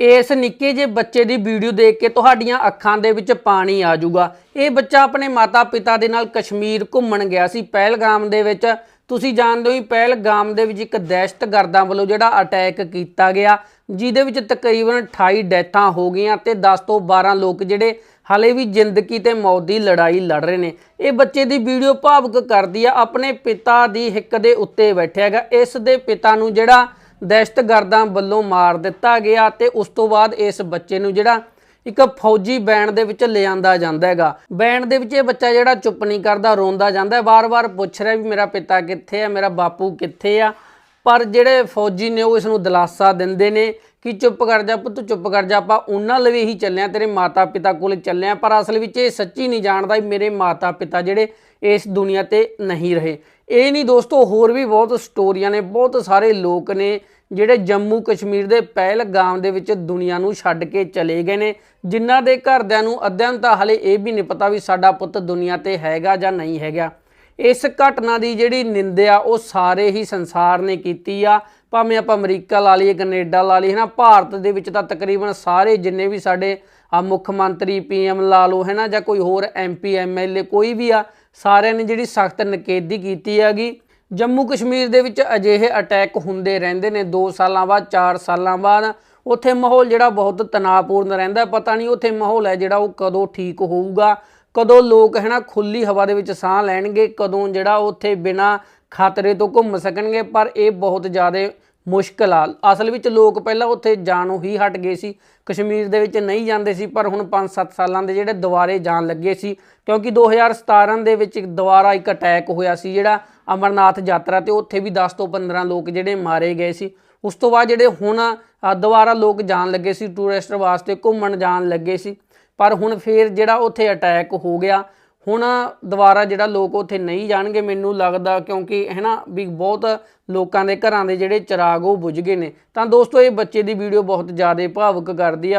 ਇਸ ਨਿੱਕੇ ਜਿਹੇ ਬੱਚੇ ਦੀ ਵੀਡੀਓ ਦੇਖ ਕੇ ਤੁਹਾਡੀਆਂ ਅੱਖਾਂ ਦੇ ਵਿੱਚ ਪਾਣੀ ਆ ਜਾਊਗਾ। ਇਹ ਬੱਚਾ ਆਪਣੇ ਮਾਤਾ-ਪਿਤਾ ਦੇ ਨਾਲ ਕਸ਼ਮੀਰ ਘੁੰਮਣ ਗਿਆ ਸੀ ਪਹਿਲਗਾਮ ਦੇ ਵਿੱਚ। ਤੁਸੀਂ ਜਾਣਦੇ ਹੋ ਹੀ ਪਹਿਲਗਾਮ ਦੇ ਵਿੱਚ ਇੱਕ ਦਹਿਸ਼ਤਗਰਦਾਂ ਵੱਲੋਂ ਜਿਹੜਾ ਅਟੈਕ ਕੀਤਾ ਗਿਆ, ਜਿਹਦੇ ਵਿੱਚ ਤਕਰੀਬਨ 28 ਡੈਥਾਂ ਹੋ ਗਈਆਂ ਤੇ 10 ਤੋਂ 12 ਲੋਕ ਜਿਹੜੇ ਹਾਲੇ ਵੀ ਜ਼ਿੰਦਗੀ ਤੇ ਮੌਤ ਦੀ ਲੜਾਈ ਲੜ ਰਹੇ ਨੇ। ਇਹ ਬੱਚੇ ਦੀ ਵੀਡੀਓ ਭਾਵੁਕ ਕਰਦੀ ਆ, ਆਪਣੇ ਪਿਤਾ ਦੀ ਹਿੱਕ ਦੇ ਉੱਤੇ ਬੈਠਿਆ ਹੈਗਾ। ਇਸ ਦੇ ਪਿਤਾ ਨੂੰ ਜਿਹੜਾ ਦਹਿਸ਼ਤਗਰਦਾਂ ਵੱਲੋਂ ਮਾਰ ਦਿੱਤਾ ਗਿਆ ਤੇ ਉਸ ਤੋਂ ਬਾਅਦ ਇਸ ਬੱਚੇ ਨੂੰ ਜਿਹੜਾ ਇੱਕ ਫੌਜੀ ਬੈਂਡ ਦੇ ਵਿੱਚ ਲਿਆਂਦਾ ਜਾਂਦਾ ਹੈਗਾ। ਬੈਂਡ ਦੇ ਵਿੱਚ ਇਹ ਬੱਚਾ ਜਿਹੜਾ ਚੁੱਪ ਨਹੀਂ ਕਰਦਾ, ਰੋਂਦਾ ਜਾਂਦਾ ਵਾਰ-ਵਾਰ ਪੁੱਛ ਰਿਹਾ ਵੀ ਮੇਰਾ ਪਿਤਾ ਕਿੱਥੇ ਆ, ਮੇਰਾ ਬਾਪੂ ਕਿੱਥੇ ਆ? ਪਰ ਜਿਹੜੇ ਫੌਜੀ ਨੇ ਉਹ ਇਸ ਨੂੰ ਦਿਲਾਸਾ ਦਿੰਦੇ ਨੇ ਕਿ ਚੁੱਪ ਕਰ ਜਾ ਪੁੱਤ, ਚੁੱਪ ਕਰ ਜਾ, ਆਪਾਂ ਉਹਨਾਂ ਲਈ ਹੀ ਚੱਲਿਆ ਤੇਰੇ ਮਾਤਾ ਪਿਤਾ ਕੋਲ ਚੱਲਿਆ ਪਰ ਅਸਲ ਵਿੱਚ ਇਹ ਸੱਚੀ ਨਹੀਂ ਜਾਣਦਾ ਵੀ ਮੇਰੇ ਮਾਤਾ ਪਿਤਾ ਜਿਹੜੇ ਇਸ ਦੁਨੀਆ ਤੇ ਨਹੀਂ ਰਹੇ। ਇਹ ਨਹੀਂ ਦੋਸਤੋ, ਹੋਰ ਵੀ ਬਹੁਤ ਸਟੋਰੀਆਂ ਨੇ, ਬਹੁਤ ਸਾਰੇ ਲੋਕ ਨੇ ਜਿਹੜੇ ਜੰਮੂ ਕਸ਼ਮੀਰ ਦੇ ਪਹਿਲਗਾਮ ਦੇ ਵਿੱਚ ਦੁਨੀਆ ਨੂੰ ਛੱਡ ਕੇ ਚਲੇ ਗਏ ਨੇ, ਜਿਨ੍ਹਾਂ ਦੇ ਘਰਦਿਆਂ ਨੂੰ ਅੱਧਿਆਂ ਨੂੰ ਤਾਂ ਹਲੇ ਇਹ ਵੀ ਨਹੀਂ ਪਤਾ ਵੀ ਸਾਡਾ ਪੁੱਤ ਦੁਨੀਆ ਤੇ ਹੈਗਾ ਜਾਂ ਨਹੀਂ ਹੈਗਾ। ਇਸ ਘਟਨਾ ਦੀ ਜਿਹੜੀ ਨਿੰਦਿਆ ਉਹ ਸਾਰੇ ਹੀ ਸੰਸਾਰ ਨੇ ਕੀਤੀ ਆ। ਭਾਵੇਂ ਆਪਾਂ ਅਮਰੀਕਾ ਲਾ ਲਈਏ, ਕੈਨੇਡਾ ਲਾ ਲਈਏ ਹੈ ਨਾ ਭਾਰਤ ਦੇ ਵਿੱਚ ਤਾਂ ਤਕਰੀਬਨ ਸਾਰੇ ਜਿੰਨੇ ਵੀ ਸਾਡੇ ਆ ਮੁੱਖ ਮੰਤਰੀ ਪੀਐਮ ਲਾ ਲਓ ਹੈ ਨਾ ਜਾਂ ਕੋਈ ਹੋਰ ਐਮਪੀ ਐਮਐਲਏ ਕੋਈ ਵੀ ਆ, ਸਾਰਿਆਂ ਨੇ ਜਿਹੜੀ ਸਖਤ ਨਕੇਦੀ ਕੀਤੀ ਹੈਗੀ। ਜੰਮੂ ਕਸ਼ਮੀਰ ਦੇ ਵਿੱਚ ਅਜਿਹੇ ਅਟੈਕ ਹੁੰਦੇ ਰਹਿੰਦੇ ਨੇ। 2 ਸਾਲਾਂ ਬਾਅਦ 4 ਸਾਲਾਂ ਬਾਅਦ ਉੱਥੇ ਮਾਹੌਲ ਜਿਹੜਾ ਬਹੁਤ ਤਣਾਅਪੂਰਨ ਰਹਿੰਦਾ ਪਤਾ ਨਹੀਂ ਉੱਥੇ ਮਾਹੌਲ ਹੈ ਜਿਹੜਾ ਉਹ ਕਦੋਂ ਠੀਕ ਹੋਊਗਾ, ਕਦੋਂ ਲੋਕ ਹੈ ਨਾ ਖੁੱਲੀ ਹਵਾ ਦੇ ਵਿੱਚ ਸਾਹ ਲੈਣਗੇ, ਕਦੋਂ ਜਿਹੜਾ ਉੱਥੇ ਬਿਨਾ ਖਤਰੇ ਤੋਂ ਘੁੰਮ ਸਕਣਗੇ। ਪਰ ਇਹ ਬਹੁਤ ਜ਼ਿਆਦਾ ਮੁਸ਼ਕਲ ਆ। ਅਸਲ ਵਿੱਚ ਲੋਕ ਪਹਿਲਾਂ ਉੱਥੇ ਜਾਣੋਂ ਹੀ ਹਟ ਗਏ ਸੀ। ਕਸ਼ਮੀਰ ਦੇ ਵਿੱਚ ਨਹੀਂ ਜਾਂਦੇ ਸੀ, ਪਰ ਹੁਣ 5-7 ਸਾਲਾਂ ਦੇ ਜਿਹੜੇ ਦੁਬਾਰੇ ਜਾਣ ਲੱਗੇ ਸੀ। ਕਿਉਂਕਿ 2017 ਦੇ ਵਿੱਚ ਦੁਬਾਰਾ ਇੱਕ ਅਟੈਕ ਹੋਇਆ ਸੀ ਜਿਹੜਾ ਅਮਰਨਾਥ ਯਾਤਰਾ ਤੇ ਉੱਥੇ ਵੀ 10 ਤੋਂ 15 ਲੋਕ ਜਿਹੜੇ ਮਾਰੇ ਗਏ ਸੀ। ਉਸ ਤੋਂ ਬਾਅਦ ਜਿਹੜੇ ਹੁਣ ਦੁਬਾਰਾ ਲੋਕ ਜਾਣ ਲੱਗੇ ਸੀ ਟੂਰਿਸਟ ਵਾਸਤੇ ਘੁੰਮਣ ਜਾਣ ਲੱਗੇ ਸੀ। ਪਰ ਹੁਣ ਫੇਰ ਜਿਹੜਾ ਉੱਥੇ ਅਟੈਕ ਹੋ ਗਿਆ, ਹੁਣ ਦੁਬਾਰਾ ਜਿਹੜਾ ਲੋਕ ਉੱਥੇ ਨਹੀਂ ਜਾਣਗੇ ਮੈਨੂੰ ਲੱਗਦਾ ਕਿਉਂਕਿ ਹੈ ਨਾ ਵੀ ਬਹੁਤ ਲੋਕਾਂ ਦੇ ਘਰਾਂ ਦੇ ਜਿਹੜੇ ਚਿਰਾਗ ਉਹ ਬੁਝ ਗਏ ਨੇ। ਤਾਂ ਦੋਸਤੋ, ਇਹ ਬੱਚੇ ਦੀ ਵੀਡੀਓ ਬਹੁਤ ਜ਼ਿਆਦਾ ਭਾਵੁਕ ਕਰਦੀ ਆ।